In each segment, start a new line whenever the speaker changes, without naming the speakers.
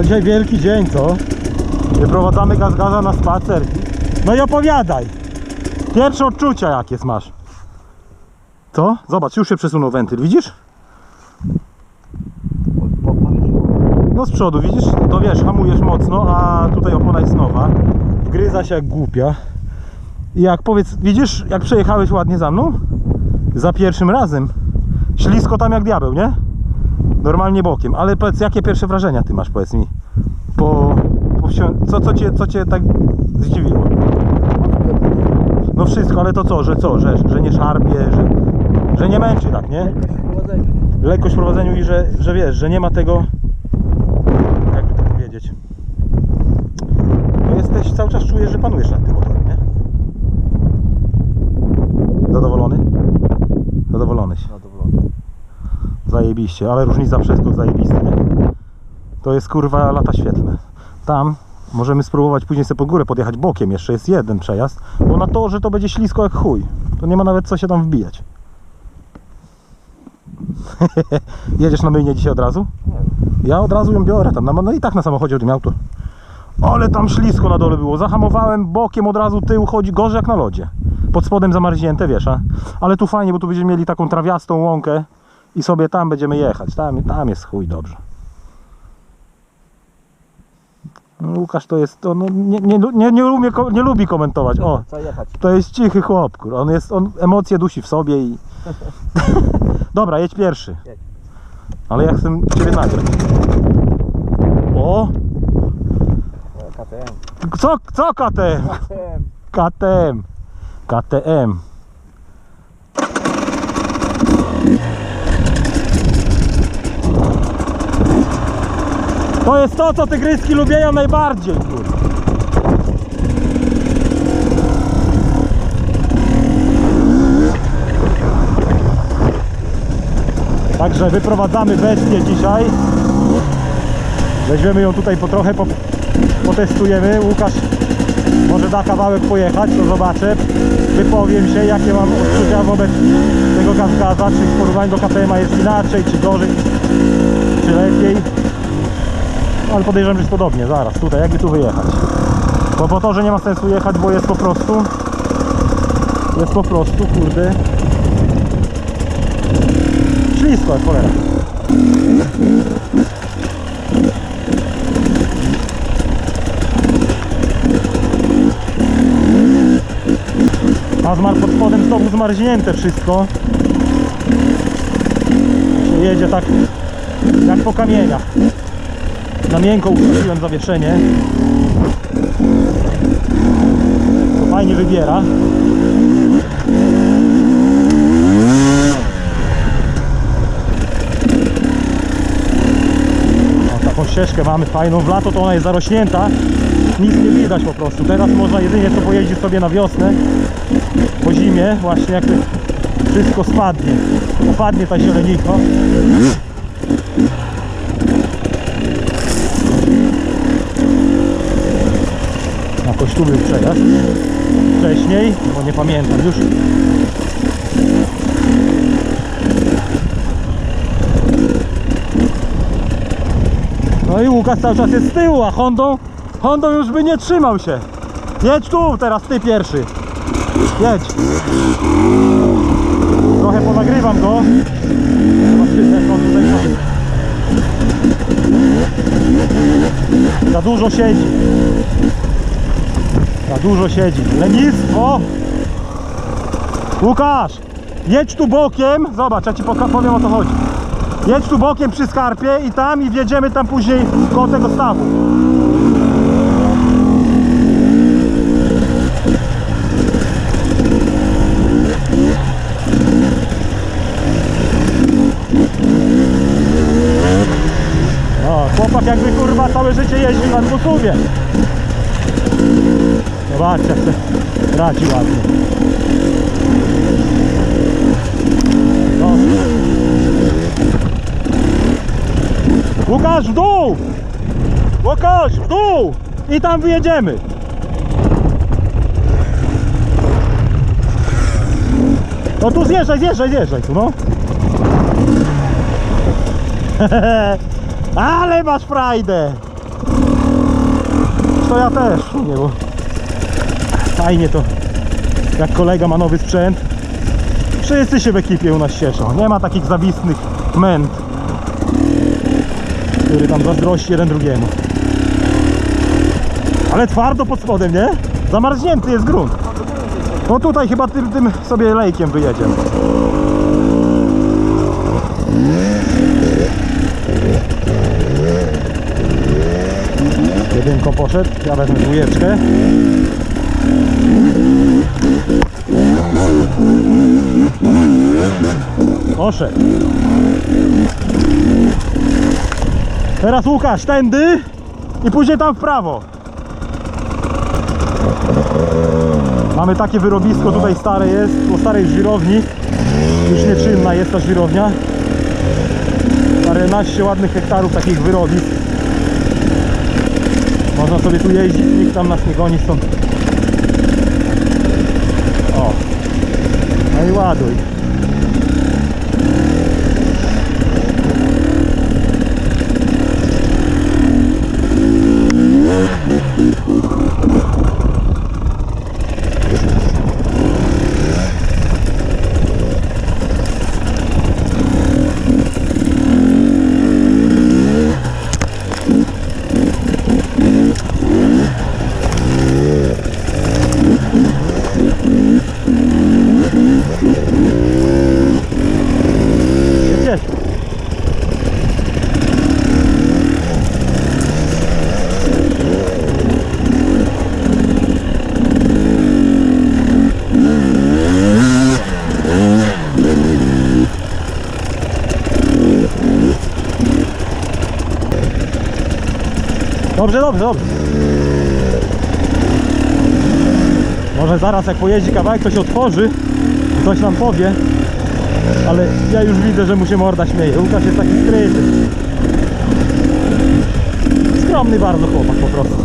No dzisiaj wielki dzień, co? Wyprowadzamy gazgarza na spacer. No i opowiadaj. Pierwsze odczucia jakie masz? Co? Zobacz, już się przesunął wentyl, widzisz? No z przodu, widzisz? To wiesz, hamujesz mocno, a tutaj opona jest nowa. Wgryza się jak głupia. I jak powiedz, widzisz, jak przejechałeś ładnie za mną? Za pierwszym razem. Ślisko tam jak diabeł, nie? Normalnie bokiem. Ale powiedz, jakie pierwsze wrażenia ty masz, powiedz mi? Po, po co, co, cię, co cię tak zdziwiło? No wszystko, ale to co, że co, że, że nie szarpie, że, że nie męczy tak, nie? Lekkość w prowadzeniu i że, że wiesz, że nie ma tego, jakby to powiedzieć. No jesteś, cały czas czujesz, że panujesz nad tym motorem, nie? Zadowolony się. Zajebiście, ale różnica przeskok zajebisty, nie? To jest kurwa lata świetne. Tam możemy spróbować później sobie po górę podjechać bokiem, jeszcze jest jeden przejazd, bo na to, że to będzie ślisko jak chuj. To nie ma nawet co się tam wbijać. Jedziesz na myjnie dzisiaj od razu? Ja od razu ją biorę tam, no, i tak na samochodzie bym miał to. Ale tam ślisko na dole było, zahamowałem bokiem od razu tył, chodzi gorzej jak na lodzie. Pod spodem zamarznięte, wiesz, a? ale tu fajnie, bo tu będziemy mieli taką trawiastą łąkę i sobie tam będziemy jechać, tam, tam jest chuj dobrze. No, Łukasz to jest, to no, nie, nie, nie, nie, ko- nie lubi komentować, o, to jest cichy chłop, kur. on jest, on emocje dusi w sobie i... Dobra, jedź pierwszy. Ale ja chcę Ciebie nagrać. O!
KTM.
Co, co KTM?
KTM.
KTM. KTM. To jest to, co tygryski lubią najbardziej, kurwa. Także wyprowadzamy bestię dzisiaj. Weźmiemy ją tutaj po trochę, po, potestujemy. Łukasz może da kawałek pojechać, to zobaczę. Wypowiem się, jakie mam odczucia wobec tego gazgarza, czy w porównaniu do KTM jest inaczej, czy gorzej, czy lepiej. Ale podejrzewam, że jest podobnie, zaraz, tutaj, jakby tu wyjechać. Bo po to, że nie ma sensu jechać, bo jest po prostu, jest po prostu, kurde, ślisko jak cholera. A zmar pod spodem znowu zmarznięte wszystko. Się jedzie tak jak po kamieniach. Na miękko ustawiłem zawieszenie. Fajnie wybiera. O, taką ścieżkę mamy fajną. W lato to ona jest zarośnięta. Nic nie widać po prostu. Teraz można jedynie co pojeździć sobie na wiosnę po zimie, właśnie jak wszystko spadnie, opadnie ta zieleniko. Jakoś tu był przejazd wcześniej, bo nie pamiętam już. No i Łukasz cały czas jest z tyłu, a Hondą, Hondą już by nie trzymał się. Jedź tu teraz, ty pierwszy. Jedź. Trochę ponagrywam go. Za dużo siedzi. Za dużo siedzi. Lenistwo. Łukasz, jedź tu bokiem. Zobacz, ja ci powiem o co chodzi. Jedź tu bokiem przy skarpie i tam i wjedziemy tam później koło tego stawu. No, chłopak jakby kurwa całe życie jeździł na dwusuwie. Zobaczcie, jak se radzi ładnie. No. Łukasz w dół! Łukasz w dół! I tam wyjedziemy. No tu zjeżdżaj, zjeżdżaj, zjeżdżaj tu no. Ale masz frajdę! to ja też, nie, bo fajnie to, jak kolega ma nowy sprzęt. Wszyscy się w ekipie u nas cieszą. Nie ma takich zawistnych męt, który tam zazdrości jeden drugiemu. Ale twardo pod spodem, nie? Zamarznięty jest grunt. No tutaj chyba tym, tym sobie lejkiem wyjedziemy. Jedynko poszedł, ja wezmę dwójeczkę. Poszedł. Teraz Łukasz, tędy i później tam w prawo. Mamy takie wyrobisko, tutaj stare jest, po starej żwirowni. Już nieczynna jest ta żwirownia. Paręnaście ładnych hektarów takich wyrobisk. Można sobie tu jeździć, nikt tam nas nie goni stąd. O. No i ładuj. Gdzie? Dobrze, dobrze, dobrze. Może zaraz jak pojeździ kawałek, to się otworzy coś nam powie. Ale ja już widzę, że mu się morda śmieje. Łukasz jest taki skryty. Skromny bardzo chłopak po prostu.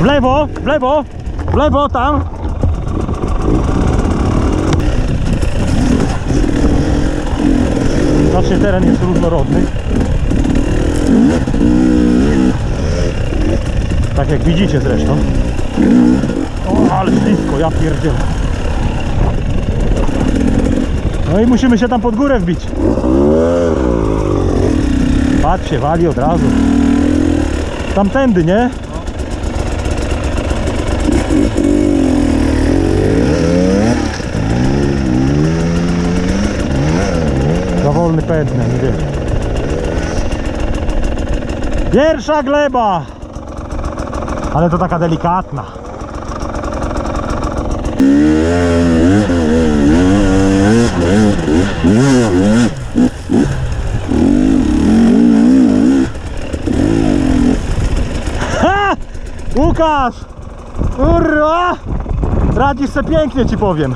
W lewo, w lewo, w lewo, tam. Znacznie teren jest różnorodny. Tak jak widzicie zresztą. O, ale ślisko, ja pierdzielę. No i musimy się tam pod górę wbić. Patrz się, wali od razu. Tamtędy, nie? Nie wiem. Pierwsza gleba! Ale to taka delikatna. Ha! Łukasz! Kurwa! Radzisz se pięknie ci powiem.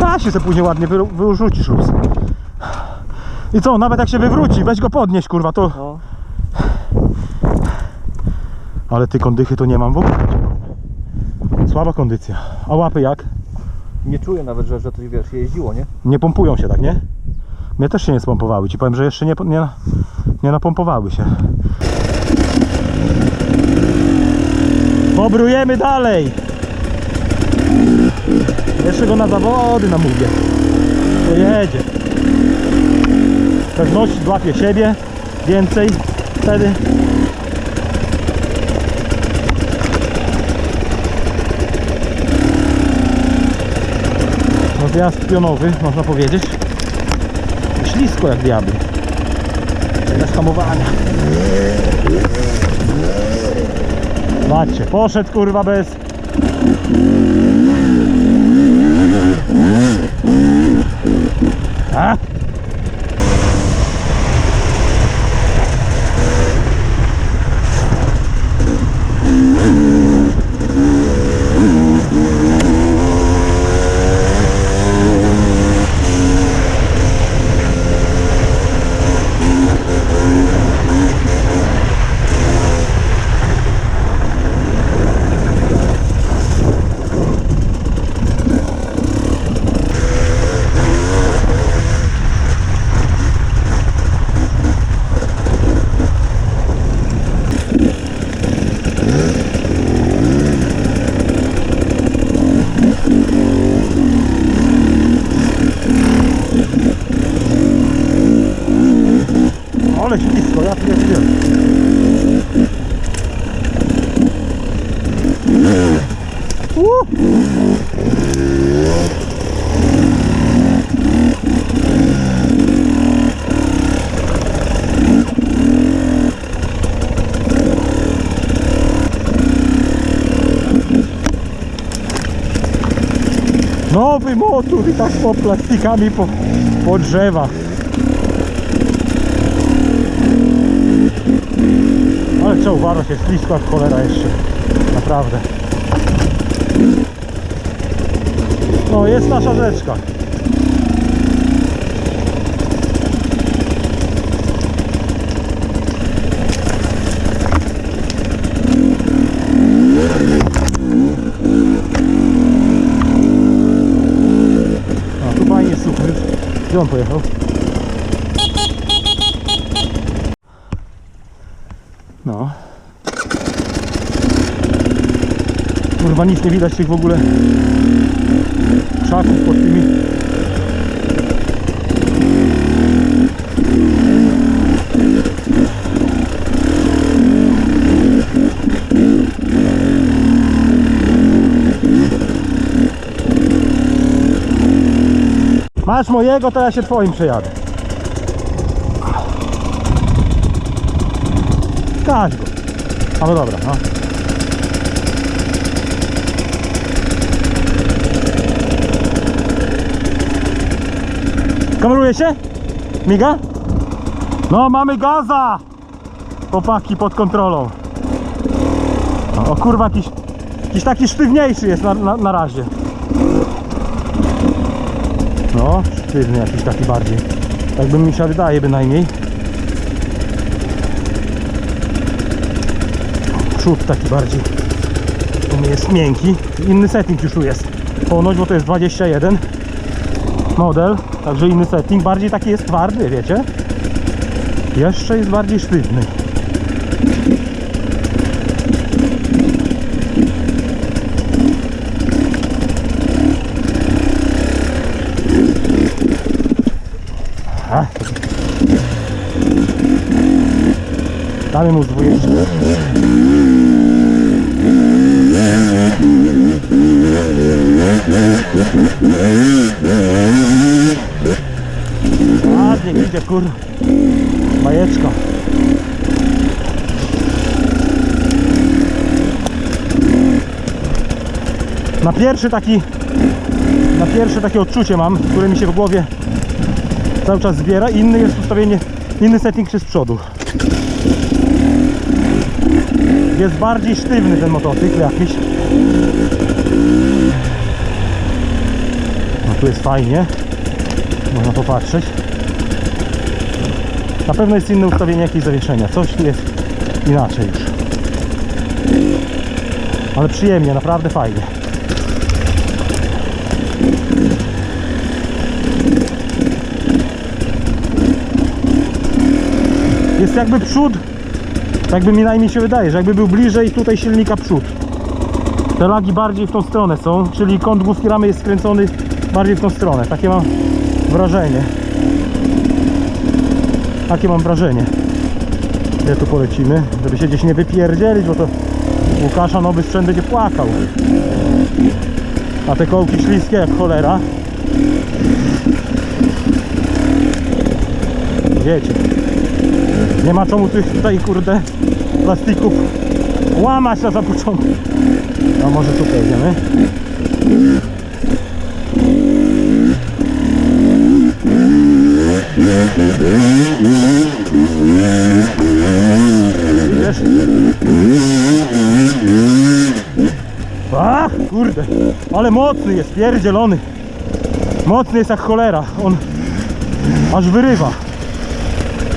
Da się se później ładnie wy, wyrzucisz luz. I co, nawet jak się wywróci, weź go podnieść kurwa, to...
No.
Ale ty kondychy to nie mam w ogóle. Słaba kondycja. A łapy jak?
Nie czuję nawet, że, że to wiesz, jeździło, nie?
Nie pompują się tak, nie? Mnie też się nie spompowały. Ci powiem, że jeszcze nie, nie, nie napompowały się. Pobrujemy dalej. Jeszcze go na zawody namówię. To jedzie. Pewności złapie siebie więcej wtedy. No zjazd pionowy, można powiedzieć. Ślisko jak diabły. Bez hamowania. Patrzcie, poszedł kurwa bez. A? Nowy motor i tak po plastikami po, po drzewach. Ale trzeba uważać, jest jak cholera jeszcze. Naprawdę. No, jest nasza rzeczka. A, tu fajnie super. Gdzie on pojechał? No. Kurwa nic nie widać tych w ogóle krzaków pod tymi. Masz mojego, to ja się twoim przejadę. Kaź go. No dobra, no. Kameruje się? Miga? No mamy gaza! Chłopaki pod kontrolą. O kurwa, jakiś, jakiś taki sztywniejszy jest na, na, na razie. Sztywny jakiś taki bardziej. Tak bym mi się wydaje bynajmniej. Przód taki bardziej. U mnie jest miękki. Inny setting już tu jest. Ponoć, bo to jest 21 model, także inny setting. Bardziej taki jest twardy, wiecie? Jeszcze jest bardziej sztywny. Damy mu dwójeczkę. Ładnie idzie kur. Bajeczka. Na pierwszy taki na pierwsze takie odczucie mam, które mi się w głowie cały czas zbiera. Inny jest ustawienie, inny setting się z przodu. Jest bardziej sztywny ten motocykl jakiś. No tu jest fajnie. Można popatrzeć. Na pewno jest inne ustawienie jakieś zawieszenia. Coś jest inaczej już. Ale przyjemnie, naprawdę fajnie. Jest jakby przód, tak by mi najmniej się wydaje, że jakby był bliżej tutaj silnika przód. Te lagi bardziej w tą stronę są, czyli kąt górski ramy jest skręcony bardziej w tą stronę. Takie mam wrażenie. Takie mam wrażenie. Gdzie tu polecimy, żeby się gdzieś nie wypierdzielić, bo to Łukasza nowy sprzęt będzie płakał. A te kołki śliskie jak cholera. Wiecie. Nie ma czemu tych tutaj kurde plastików łamać na sam początek. A może tutaj idziemy? Wiesz? A, kurde, ale mocny jest, pierdzielony. Mocny jest jak cholera. On aż wyrywa.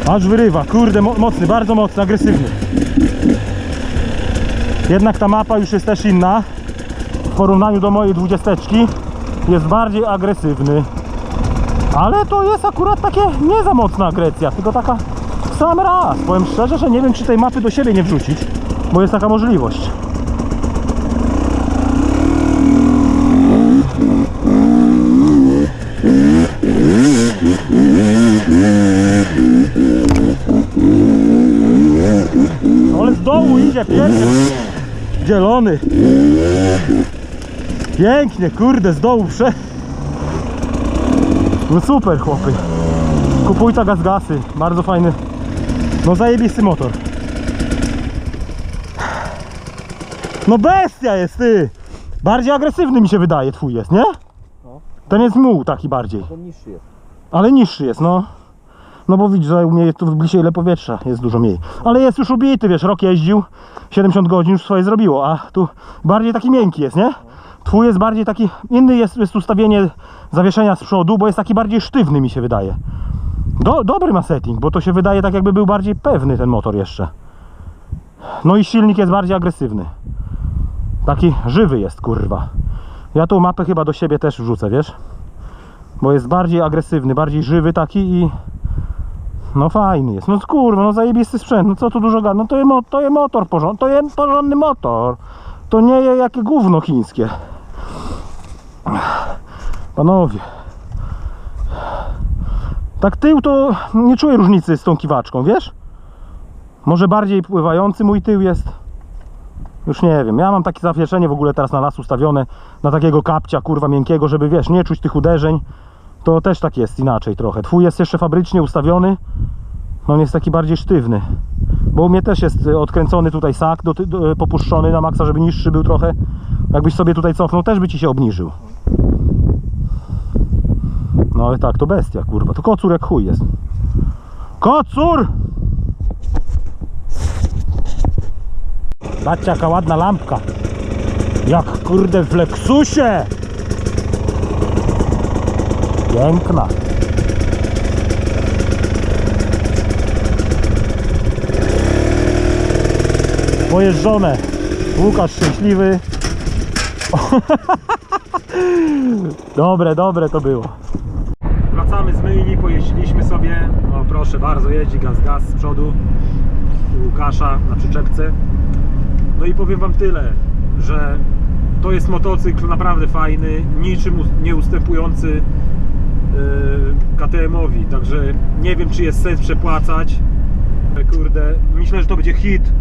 Aż wyrywa, kurde, mo mocny, bardzo mocny, agresywny. Jednak ta mapa już jest też inna. W porównaniu do mojej dwudziesteczki jest bardziej agresywny. Ale to jest akurat takie nie za mocna agresja, tylko taka w sam raz. Powiem szczerze, że nie wiem czy tej mapy do siebie nie wrzucić, bo jest taka możliwość. Pierdzielony. Pięknie, kurde, z dołu prze... No super chłopy. Kupuj ta gaz gasy. Bardzo fajny. No zajebisty motor. No bestia jest ty! Bardziej agresywny mi się wydaje twój jest, nie?
No.
Ten jest muł taki bardziej.
To niższy jest.
Ale niższy jest, no. No bo widzisz, że u mnie tu bliżej ile powietrza, jest dużo mniej. Ale jest już ubity, wiesz, rok jeździł, 70 godzin już swoje zrobiło, a tu bardziej taki miękki jest, nie? Twój jest bardziej taki, inny jest, jest ustawienie zawieszenia z przodu, bo jest taki bardziej sztywny mi się wydaje. Do, dobry ma setting, bo to się wydaje tak jakby był bardziej pewny ten motor jeszcze. No i silnik jest bardziej agresywny. Taki żywy jest, kurwa. Ja tą mapę chyba do siebie też wrzucę, wiesz? Bo jest bardziej agresywny, bardziej żywy taki i... No fajny jest. No kurwa, no zajebisty sprzęt. No co tu dużo gada? No to jest, to jest motor porządny. To jest porządny motor. To nie jest jakie gówno chińskie. Panowie. Tak tył to nie czuję różnicy z tą kiwaczką, wiesz? Może bardziej pływający mój tył jest. Już nie wiem. Ja mam takie zawieszenie w ogóle teraz na las ustawione na takiego kapcia kurwa miękkiego, żeby wiesz, nie czuć tych uderzeń. To też tak jest inaczej trochę. Twój jest jeszcze fabrycznie ustawiony. No on jest taki bardziej sztywny. Bo u mnie też jest y, odkręcony tutaj sak, do, do, popuszczony na maksa, żeby niższy był trochę. Jakbyś sobie tutaj cofnął, też by ci się obniżył. No ale tak, to bestia, kurwa. To kocur jak chuj jest. Kocur! Patrzcie jaka ładna lampka. Jak kurde w Lexusie! Piękna. Pojeżdżone. Łukasz szczęśliwy. dobre, dobre to było. Wracamy z myjni, pojeździliśmy sobie. O proszę bardzo, jeździ gaz, gaz z przodu. Łukasza na przyczepce. No i powiem Wam tyle, że to jest motocykl naprawdę fajny, niczym nie ustępujący yy, KTM-owi, także nie wiem czy jest sens przepłacać. Kurde, myślę, że to będzie hit.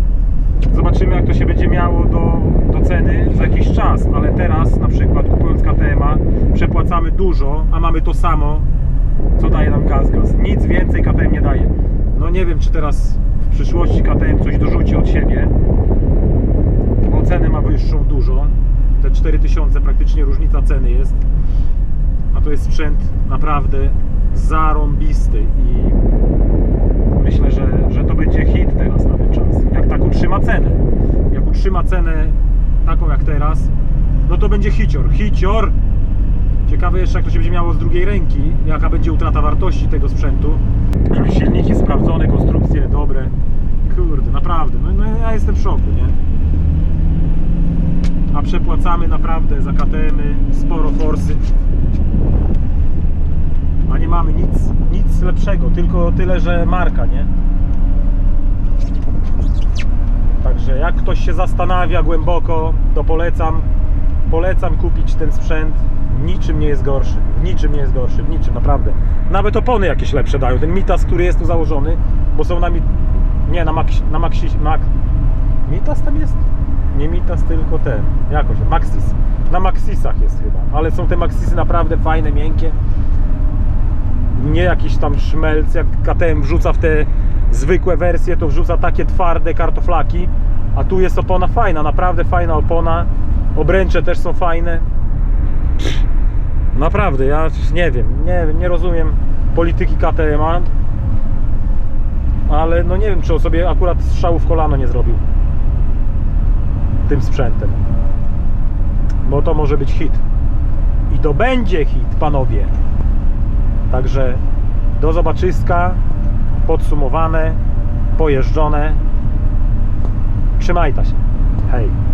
Zobaczymy jak to się będzie miało do, do ceny za jakiś czas, ale teraz na przykład kupując KTM-a przepłacamy dużo, a mamy to samo co daje nam gaz gaz. Nic więcej KTM nie daje. No nie wiem czy teraz w przyszłości KTM coś dorzuci od siebie, bo cenę ma wyższą dużo. Te 4000 praktycznie różnica ceny jest. A to jest sprzęt naprawdę zarąbisty i myślę, że, że będzie hit teraz na ten czas. Jak tak utrzyma cenę. Jak utrzyma cenę taką jak teraz, no to będzie hicior. Hicior! Ciekawe jeszcze jak to się będzie miało z drugiej ręki, jaka będzie utrata wartości tego sprzętu. Silniki sprawdzone, konstrukcje dobre. Kurde, naprawdę, no, no ja jestem w szoku, nie? A przepłacamy naprawdę za KTM-y sporo forsy. A nie mamy nic, nic lepszego, tylko tyle, że marka, nie? Także jak ktoś się zastanawia głęboko, to polecam, polecam kupić ten sprzęt. Niczym nie jest gorszy, w niczym nie jest gorszy, w niczym, naprawdę. Nawet opony jakieś lepsze dają. Ten Mitas, który jest tu założony, bo są na, mi- nie, na Maxi, na Maxi, Mac, Mitas tam jest? Nie Mitas, tylko ten, jakoś, Maxis. Na Maxisach jest chyba, ale są te Maxisy naprawdę fajne, miękkie. Nie jakiś tam szmelc, jak KTM wrzuca w te zwykłe wersje, to wrzuca takie twarde kartoflaki, a tu jest opona fajna, naprawdę fajna opona. Obręcze też są fajne. Naprawdę, ja nie wiem, nie, nie rozumiem polityki KTM-a, ale no nie wiem, czy on sobie akurat strzału w kolano nie zrobił tym sprzętem. Bo to może być hit. I to będzie hit, panowie. Także do zobaczyska, podsumowane, pojeżdżone. Trzymajta się. Hej.